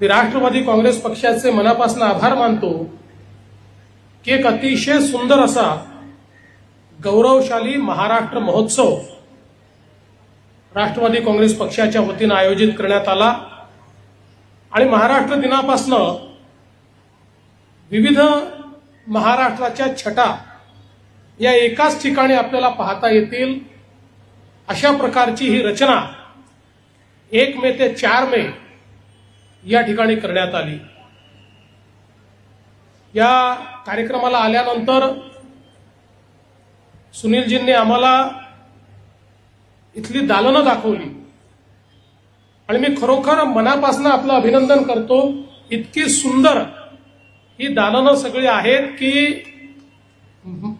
मी राष्ट्रवादी काँग्रेस पक्षाचे मनापासून आभार मानतो की एक अतिशय सुंदर असा गौरवशाली महाराष्ट्र महोत्सव राष्ट्रवादी काँग्रेस पक्षाच्या वतीनं आयोजित करण्यात आला. आणि महाराष्ट्र दिनापासनं विविध महाराष्ट्राच्या छटा या एकाच ठिकाणी आपल्याला पाहता येतील. अशा प्रकारची ही रचना एक मे ते चार मे या ठिकाणी करण्यात आली. या कार्यक्रमाला आल्यानंतर सुनीलजींनी आम्हाला इथली दालनं दाखवली. आणि मी खरोखर मनापासून आपलं अभिनंदन करतो. इतकी सुंदर ही दालनं सगळी आहेत की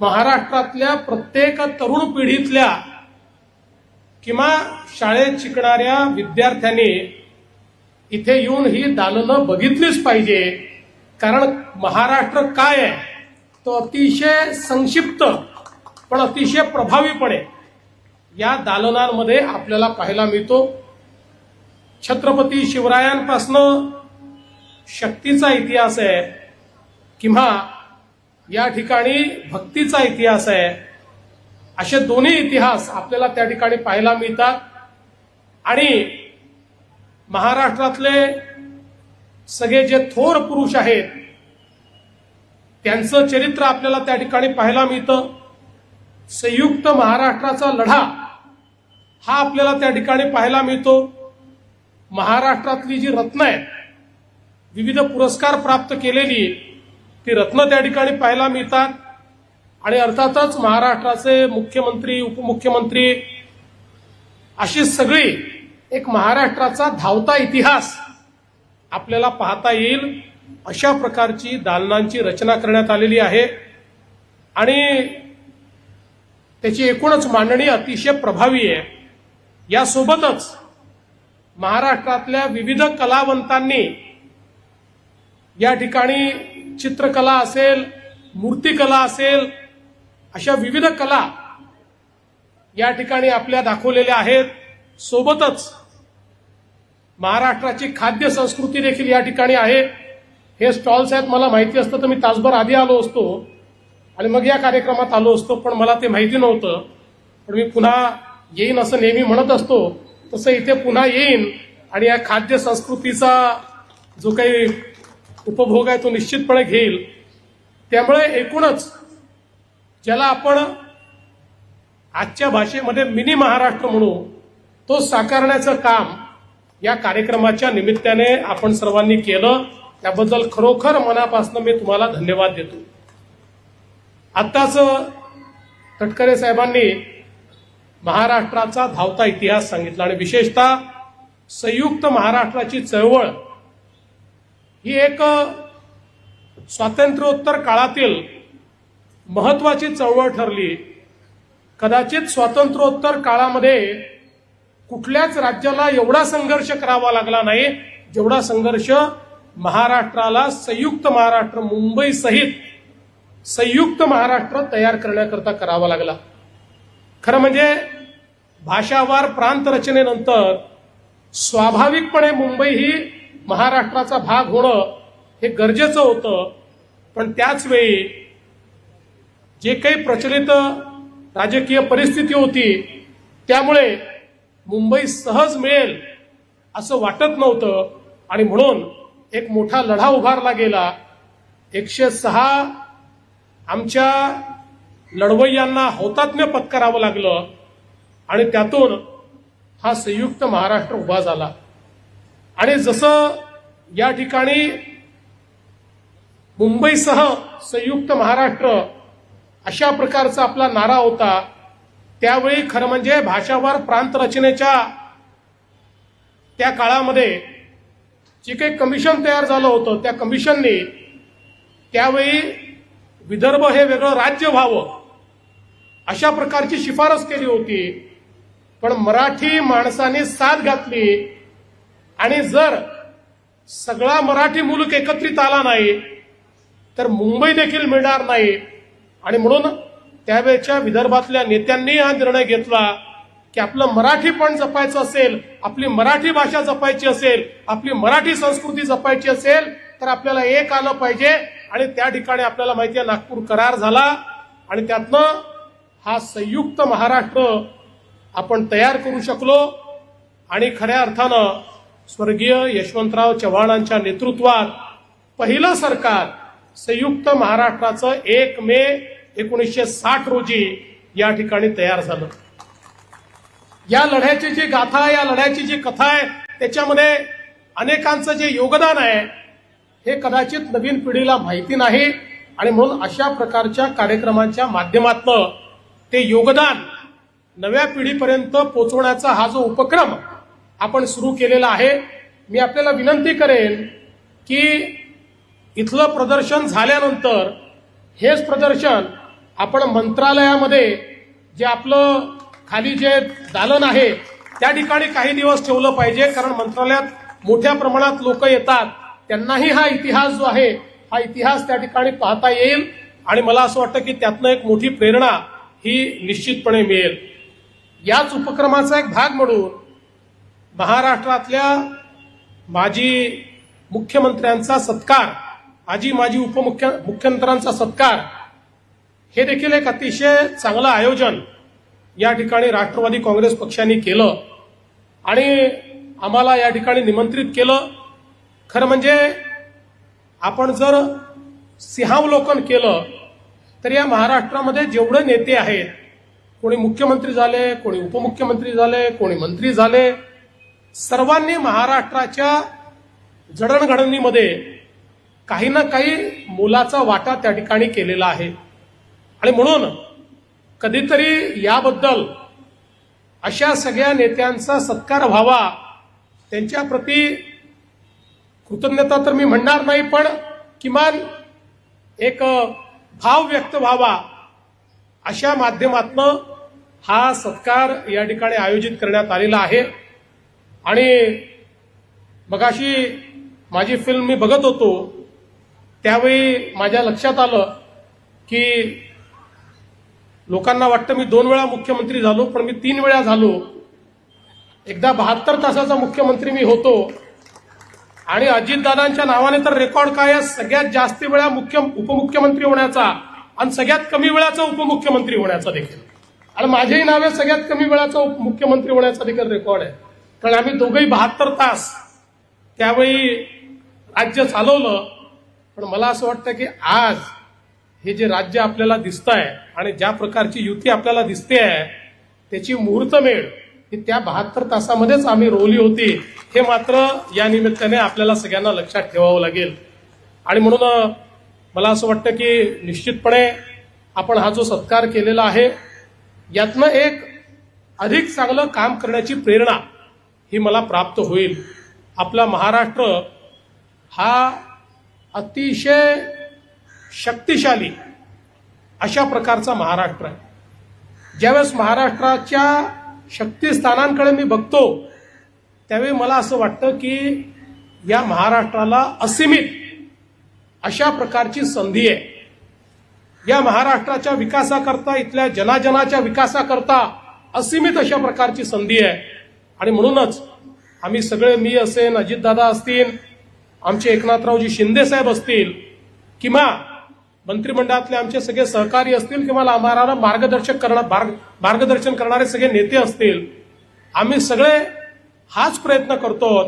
महाराष्ट्रातल्या प्रत्येक तरुण पिढीतल्या किंवा शाळेत शिकणाऱ्या विद्यार्थ्यांनी इथे येऊन ही दालनं बघितलीच पाहिजे. कारण महाराष्ट्र काय आहे? तो अतिशय संक्षिप्त पण अतिशय प्रभावीपणे या दालनांमध्ये आपल्याला पाहायला मिळतो. छत्रपती शिवरायांपासनं शक्तीचा इतिहास आहे किंवा या ठिकाणी भक्तीचा इतिहास आहे. असे दोन्ही इतिहास आपल्याला त्या ठिकाणी पाहायला मिळतात. आणि महाराष्ट्रातले सगळे जे थोर पुरुष आहेत त्यांचं चरित्र आपल्याला त्या ठिकाणी पाहायला मिळतं. संयुक्त महाराष्ट्राचा लढा हा आपल्याला त्या ठिकाणी पाहायला मिळतो. महाराष्ट्रातली जी रत्न आहेत विविध पुरस्कार प्राप्त केलेली ती रत्न त्या ठिकाणी पाहायला मिळतात. आणि अर्थातच महाराष्ट्राचे मुख्यमंत्री उपमुख्यमंत्री अशी सगळी एक महाराष्ट्राचा धावता इतिहास आपल्याला पाहता येईल. अशा प्रकारची दालनांची रचना करण्यात आलेली आहे. आणि त्याची एकूणच मांडणी अतिशय प्रभावी आहे. यासोबतच महाराष्ट्रातल्या विविध कलावंतांनी या ठिकाणी चित्रकला असेल मूर्तिकला असेल अशा विविध कला या ठिकाणी आपल्या दाखवलेल्या आहेत. सोबतच महाराष्ट्राची खाद्य संस्कृती देखील या ठिकाणी आहे. हे स्टॉल्स आहेत मला माहिती असतं तर मी तासभर आधी आलो असतो आणि मग या कार्यक्रमात आलो असतो पण मला ते माहिती नव्हतं. पण मी पुन्हा येईन असं नेहमी म्हणत असतो तसं इथे पुन्हा येईन आणि या खाद्य संस्कृतीचा जो काही उपभोग आहे तो निश्चितपणे घेईल. त्यामुळे एकूणच ज्याला आपण आजच्या भाषेमध्ये मिनी महाराष्ट्र म्हणू तो साकारण्याचं काम या कार्यक्रमाच्या निमित्ताने आपण सर्वांनी केलं. त्याबद्दल खरोखर मनापासून मी तुम्हाला धन्यवाद देतो. आत्ताच तटकरे साहेबांनी महाराष्ट्राचा धावता इतिहास सांगितला आणि विशेषतः संयुक्त महाराष्ट्राची चळवळ ही एक स्वातंत्र्योत्तर काळातील महत्वाची चळवळ ठरली. कदाचित स्वातंत्र्योत्तर काळामध्ये कुठल्याच राज्याला एवढा संघर्ष करावा लागला नाही जेवढा संघर्ष महाराष्ट्राला संयुक्त महाराष्ट्र मुंबई सहित संयुक्त महाराष्ट्र तयार करण्याकरता करावा लागला. खरं म्हणजे भाषावार प्रांत रचनेनंतर स्वाभाविकपणे मुंबई ही महाराष्ट्राचा भाग होणं हे गरजेचं होतं. पण त्याचवेळी जे काही प्रचलित राजकीय परिस्थिती होती त्यामुळे मुंबई सहज मिळेल असं वाटत नव्हतं. आणि म्हणून एक मोठा लढा उभारला गेला. एकशे सहा आमच्या लढवय्यांना हौतात्म्य पत्करावं लागलं आणि त्यातून हा संयुक्त महाराष्ट्र उभा झाला. आणि जसं या ठिकाणी मुंबईसह संयुक्त महाराष्ट्र अशा प्रकारचा आपला नारा होता त्यावेळी खरं म्हणजे भाषावार प्रांत रचनेच्या त्या काळामध्ये जे काही कमिशन तयार झालं होतं त्या कमिशनने त्यावेळी विदर्भ हे वेगळं राज्य व्हावं अशा प्रकारची शिफारस केली होती. पण मराठी माणसाने साथ घातली आणि जर सगळा मराठी मुलूक एकत्रित आला नाही तर मुंबई देखील मिळणार नाही. आणि म्हणून त्यावेळच्या विदर्भातल्या नेत्यांनी हा निर्णय घेतला की आपलं मराठी पण जपायचं असेल आपली मराठी भाषा जपायची असेल आपली मराठी संस्कृती जपायची असेल तर आपल्याला एक आलं पाहिजे आणि त्या ठिकाणी आपल्याला माहिती आहे नागपूर करार झाला आणि त्यातनं हा संयुक्त महाराष्ट्र आपण तयार करू शकलो आणि खऱ्या अर्थानं स्वर्गीय यशवंतराव चव्हाणांच्या नेतृत्वात पहिलं सरकार संयुक्त महाराष्ट्राचं एक मे एकोणीसशे साठ रोजी या ठिकाणी तयार झालं. या लढ्याची जी गाथा या लढ्याची जी कथा आहे त्याच्यामध्ये अनेकांचं जे योगदान आहे हे कदाचित नवीन पिढीला माहिती नाही. आणि म्हणून अशा प्रकारच्या कार्यक्रमांच्या माध्यमातून ते योगदान नव्या पिढीपर्यंत पोचवण्याचा हा जो उपक्रम आपण सुरू केलेला आहे मी आपल्याला विनंती करेन की इथलं प्रदर्शन झाल्यानंतर हेच प्रदर्शन आपण मंत्रालयामध्ये जे आपलं खाली जे दालन आहे त्या ठिकाणी काही दिवस ठेवलं पाहिजे कारण मंत्रालयात मोठ्या प्रमाणात लोक येतात. त्यांनाही हा इतिहास जो आहे हा इतिहास त्या ठिकाणी पाहता येईल. आणि मला असं वाटतं की त्यातनं एक मोठी प्रेरणा ही निश्चितपणे मिळेल. याच उपक्रमाचा एक भाग म्हणून महाराष्ट्रातल्या माजी मुख्यमंत्र्यांचा सत्कार आजी माजी उपमुख्य मुख्यमंत्र्यांचा सत्कार हे देखील एक अतिशय चांगलं आयोजन या ठिकाणी राष्ट्रवादी काँग्रेस पक्षाने केलं आणि आम्हाला या ठिकाणी निमंत्रित केलं. खरं म्हणजे आपण जर सिंहावलोकन केलं तर या महाराष्ट्रामध्ये जेवढे नेते आहेत कोणी मुख्यमंत्री झाले कोणी उपमुख्यमंत्री झाले कोणी मंत्री झाले सर्वांनी महाराष्ट्राच्या जडणघडणीमध्ये काही ना काही मोलाचा वाटा त्या ठिकाणी केलेला आहे. आणि म्हणून कधीतरी याबद्दल अशा सगळ्या नेत्यांचा सत्कार व्हावा त्यांच्या प्रती कृतज्ञता तर मी म्हणणार नाही पण किमान एक भाव व्यक्त व्हावा अशा माध्यमातनं हा सत्कार या ठिकाणी आयोजित करण्यात आलेला आहे. आणि मगाशी माझी फिल्म मी बघत होतो त्यावेळी माझ्या लक्षात आलं की लोकांना वाटतं मी दोन वेळा मुख्यमंत्री झालो पण मी तीन वेळा झालो. एकदा बहात्तर तासाचा मुख्यमंत्री मी होतो. आणि अजितदादांच्या नावाने तर रेकॉर्ड काय आहे? सगळ्यात जास्त वेळा मुख्य उपमुख्यमंत्री होण्याचा आणि सगळ्यात कमी वेळाचा उपमुख्यमंत्री होण्याचा देखील. आणि माझेही नावे सगळ्यात कमी वेळाचा उपमुख्यमंत्री होण्याचा देखील रेकॉर्ड आहे. कारण आम्ही दोघंही बहात्तर तास त्यावेळी राज्य चालवलं. पण मला असं वाटतं की आज हे जे राज्य आपल्याला दिसत आहे आणि ज्या प्रकारची युती आपल्याला दिसते आहे त्याची मुहूर्तमेढ ही त्या बहात्तर तासामध्येच आम्ही रोवली होती हे मात्र या निमित्ताने आपल्याला सगळ्यांना लक्षात ठेवावं लागेल. आणि म्हणून मला असं वाटतं की निश्चितपणे आपण हा जो सत्कार केलेला आहे यातनं एक अधिक चांगलं काम करण्याची प्रेरणा ही मला प्राप्त होईल. आपला महाराष्ट्र हा अतिशय शक्तिशाली अशा प्रकारचा महाराष्ट्र आहे. ज्यावेळेस महाराष्ट्राच्या शक्तिस्थानांकडे मी बघतो त्यावेळी मला असं वाटतं की या महाराष्ट्राला असीमित अशा प्रकारची संधी आहे. या महाराष्ट्राच्या विकासाकरता इथल्या जनाजनाच्या विकासाकरता असीमित अशा प्रकारची संधी आहे. आणि म्हणूनच आम्ही सगळे मी असेन अजितदादा असतील आमचे एकनाथरावजी शिंदे साहेब असतील किंवा मंत्रिमंडळातले आमचे सगळे सहकारी असतील किंवा आम्हाला मार्गदर्शक करणार मार्ग- मार्गदर्शन करणारे सगळे नेते असतील आम्ही सगळे हाच प्रयत्न करतो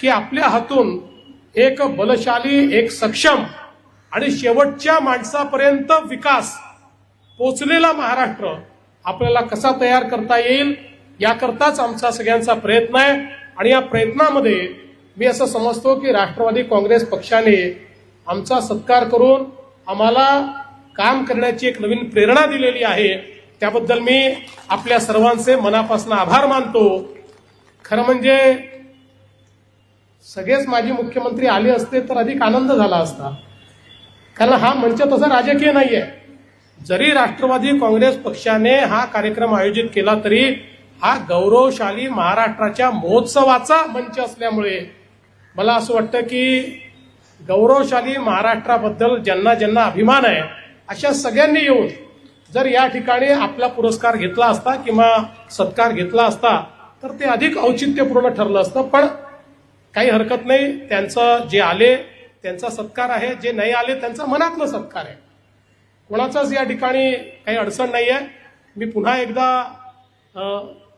की आपल्या हातून एक बलशाली एक सक्षम आणि शेवटच्या माणसापर्यंत विकास पोचलेला महाराष्ट्र आपल्याला कसा तयार करता येईल याकरताच आमचा सगळ्यांचा प्रयत्न आहे. आणि या प्रयत्नामध्ये मी असं समजतो की राष्ट्रवादी काँग्रेस पक्षाने आमचा सत्कार करून आम्हाला काम करण्याची एक नवीन प्रेरणा दिलेली आहे. त्याबद्दल मी आपल्या सर्वांचे मनापासून आभार मानतो. खरं म्हणजे सगळेच माजी मुख्यमंत्री आले असते तर अधिक आनंद झाला असता. कारण हा मंच तसा राजकीय नाहीये. जरी राष्ट्रवादी काँग्रेस पक्षाने हा कार्यक्रम आयोजित केला तरी हा गौरवशाली महाराष्ट्राच्या महोत्सवाचा मंच असल्यामुळे मला असं वाटतं की गौरवशाली महाराष्ट्राबद्दल ज्यांना ज्यांना अभिमान आहे अशा सगळ्यांनी येऊन जर या ठिकाणी आपला पुरस्कार घेतला असता किंवा सत्कार घेतला असता तर ते अधिक औचित्यपूर्ण ठरलं असतं. पण काही हरकत नाही त्यांचं जे आले त्यांचा सत्कार आहे. जे नाही आले त्यांचा मनातलं सत्कार आहे. कोणाचाच या ठिकाणी काही अडचण नाही आहे. मी पुन्हा एकदा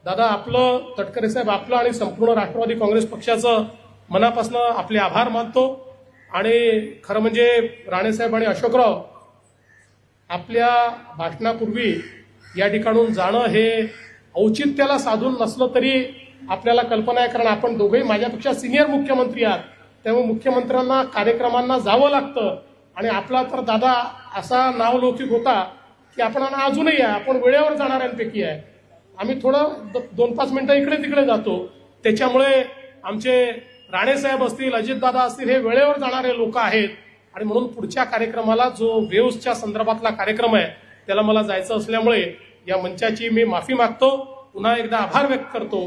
दादा आपलं तटकरे साहेब आपलं आणि संपूर्ण राष्ट्रवादी काँग्रेस पक्षाचं मनापासून आपले आभार मानतो. आणि खरं म्हणजे राणेसाहेब आणि अशोकराव आपल्या भाषणापूर्वी या ठिकाणून जाणं हे औचित्याला साधून नसलं तरी आपल्याला कल्पना आहे कारण आपण दोघेही माझ्यापेक्षा सिनियर मुख्यमंत्री आहात. त्यामुळे मुख्यमंत्र्यांना कार्यक्रमांना जावं लागतं. आणि आपला तर दादा असा नावलौकिक होता की आपण अजूनही आहे आपण वेळेवर जाणाऱ्यांपैकी आहे. आम्ही थोडं द- दोन पाच मिनिटं इकडे तिकडे जातो. त्याच्यामुळे आमचे राणेसाहेब असतील अजितदादा असतील हे वेळेवर जाणारे लोक आहेत. आणि म्हणून पुढच्या कार्यक्रमाला जो वेव्सच्या संदर्भातला कार्यक्रम आहे त्याला मला जायचं असल्यामुळे या मंचाची मी माफी मागतो. पुन्हा एकदा आभार व्यक्त करतो.